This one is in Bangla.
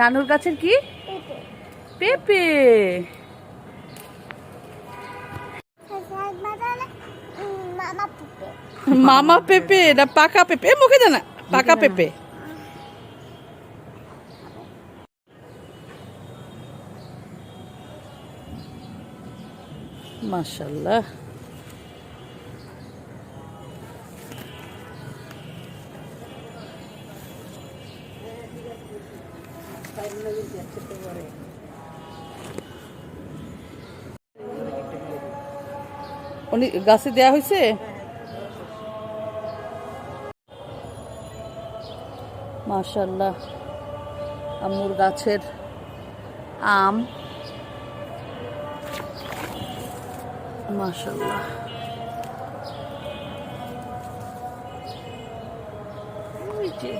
নানুর গাছের কি? পেঁপে। মামা পুপে মামা পেঁপে না পাকা পেঁপে। মুখে দে না পাকা পেঁপে। মাশাল্লাহ উনি গাছে দেয়া হয়েছে? মাশাল্লাহ আমুর গাছের আম। যে